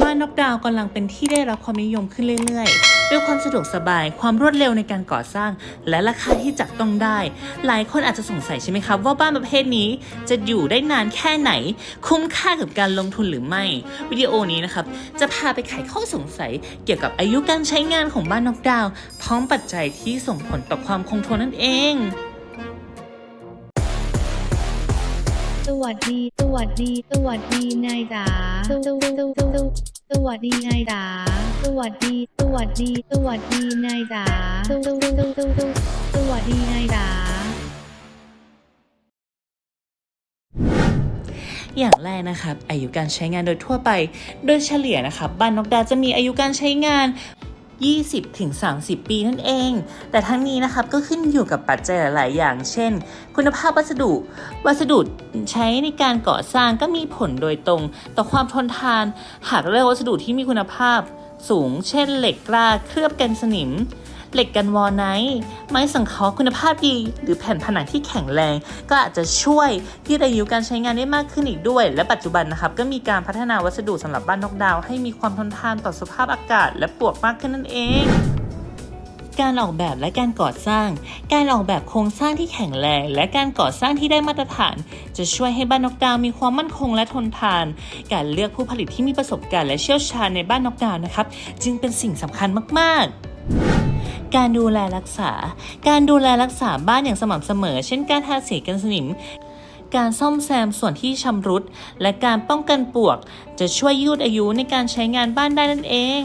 บ้านนอกดาวน์กำลังเป็นที่ได้รับความนิยมขึ้นเรื่อยๆ ด้วยความสะดวกสบาย ความรวดเร็วในการก่อสร้าง และราคาที่จับต้องได้ หลายคนอาจจะสงสัยใช่ไหมครับว่าบ้านประเภทนี้จะอยู่ได้นานแค่ไหน คุ้มค่ากับการลงทุนหรือไม่ วิดีโอนี้นะครับจะพาไปไขข้อสงสัยเกี่ยวกับอายุการใช้งานของบ้านนอกดาวน์พร้อมปัจจัยที่ส่งผลต่อความคงทนนั่นเอง สวัสดี สวัสดี สวัสดีนายจ๋าสวัสดีนายจ๋าสวัสดี สวัสดี สวัสดีนายจ๋าสวัสดีนายจ๋าอย่างแรกนะครับอายุการใช้งานโดยทั่วไป โดยเฉลี่ยนะครับบ้านนกดาจะมีอายุการใช้งาน 20-30 ปีนั่นเอง แต่ทั้งนี้นะครับก็ขึ้นอยู่กับปัจจัยหลาย ๆ อย่าง เช่น คุณภาพวัสดุ วัสดุใช้ในการก่อสร้างก็มีผลโดยตรง ต่อความทนทาน หากเลือกวัสดุที่มีคุณภาพสูง เช่นเหล็กกล้าเคลือบกันสนิม เหล็กกันวอลไนท์ไม้สังเคราะห์คุณภาพดี หรือแผ่นผนังที่แข็งแรง ก็อาจจะช่วยยืดอายุการใช้งานได้มากขึ้นอีกด้วย และปัจจุบันนะครับก็มีการพัฒนาวัสดุสำหรับบ้านนอกดาว ให้มีความทนทานต่อสภาพอากาศ และปลวกมากขึ้นนั่นเองการออกแบบและการก่อสร้าง การออกแบบโครงสร้างที่แข็งแรง และการก่อสร้างที่ได้มาตรฐาน จะช่วยให้บ้านนกดาวมีความมั่นคงและทนทาน การเลือกผู้ผลิตที่มีประสบการณ์และเชี่ยวชาญในบ้านนกดาวนะครับ จึงเป็นสิ่งสำคัญมาก ๆ การดูแลรักษา การดูแลรักษาบ้านอย่างสม่ำเสมอ เช่นการทาสีกันสนิม การซ่อมแซมส่วนที่ชำรุด และการป้องกันปวก จะช่วยยืดอายุในการใช้งานบ้านได้นั่นเอง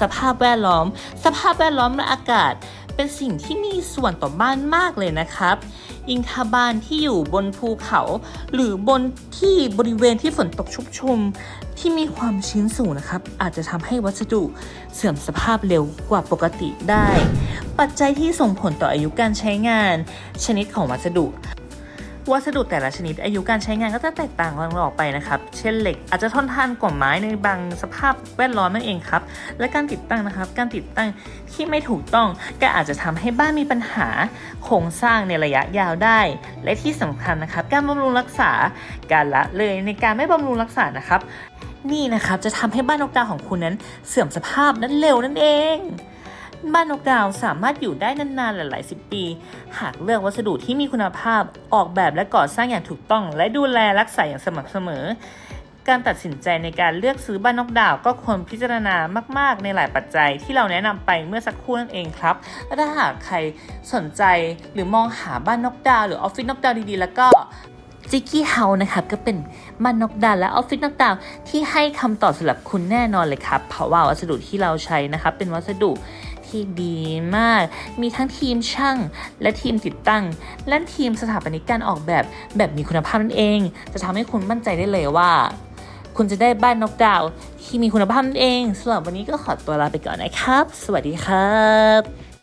สภาพแวดล้อม สภาพแวดล้อมและอากาศ เป็นสิ่งที่มีส่วนต่อบ้านมากเลยนะครับ อิงคาบ้านที่อยู่บนภูเขา หรือบนที่บริเวณที่ฝนตกชุกชุม ที่มีความชื้นสูงนะครับ อาจจะทำให้วัสดุเสื่อมสภาพเร็วกว่าปกติได้ ปัจจัยที่ส่งผลต่ออายุการใช้งาน ชนิดของวัสดุ วัสดุแต่ละชนิดอายุการใช้งานก็จะแตกต่างกันออกไปนะครับ เช่นเหล็กอาจจะทนทานกว่าไม้ในบางสภาพแวดล้อมนั่นเองครับ และการติดตั้งนะครับ การติดตั้งที่ไม่ถูกต้องก็อาจจะทำให้บ้านมีปัญหาโครงสร้างในระยะยาวได้ และที่สำคัญนะครับ การบำรุงรักษาการละเลยในการไม่บำรุงรักษานะครับ นี่นะครับจะทำให้บ้านนกดาวของคุณนั้นเสื่อมสภาพนั้นเร็วนั่นเอง บ้านนกดาวสามารถอยู่ได้นานๆหลายๆสิบปี หากเลือกวัสดุที่มีคุณภาพออกแบบและก่อสร้างอย่างถูกต้อง และดูแลรักษาอย่างสม่ำเสมอ การตัดสินใจในการเลือกซื้อบ้านนกดาวก็ควรพิจารณามาก ๆ ในหลายปัจจัยที่เราแนะนำไปเมื่อสักครู่นั่นเองครับและถ้าหากใครสนใจหรือมองหาบ้านนกดาว หรือออฟฟิศนกดาวดีๆ แล้วก็จิกกี้เฮานะครับก็เป็นบ้านนกดาวและออฟฟิศนกดาวที่ให้คำตอบสำหรับคุณแน่นอนเลยครับ เพราะว่าวัสดุที่เราใช้นะครับเป็นวัสดุ ที่ดีมาก มีทั้งทีมช่าง และทีมติดตั้ง และทีมสถาปนิกการออกแบบแบบมีคุณภาพนั่นเอง จะทำให้คุณมั่นใจได้เลยว่า คุณจะได้บ้านนกดาว ที่มีคุณภาพนั่นเองสำหรับวันนี้ก็ขอตัวลาไปก่อนนะครับ สวัสดีครับ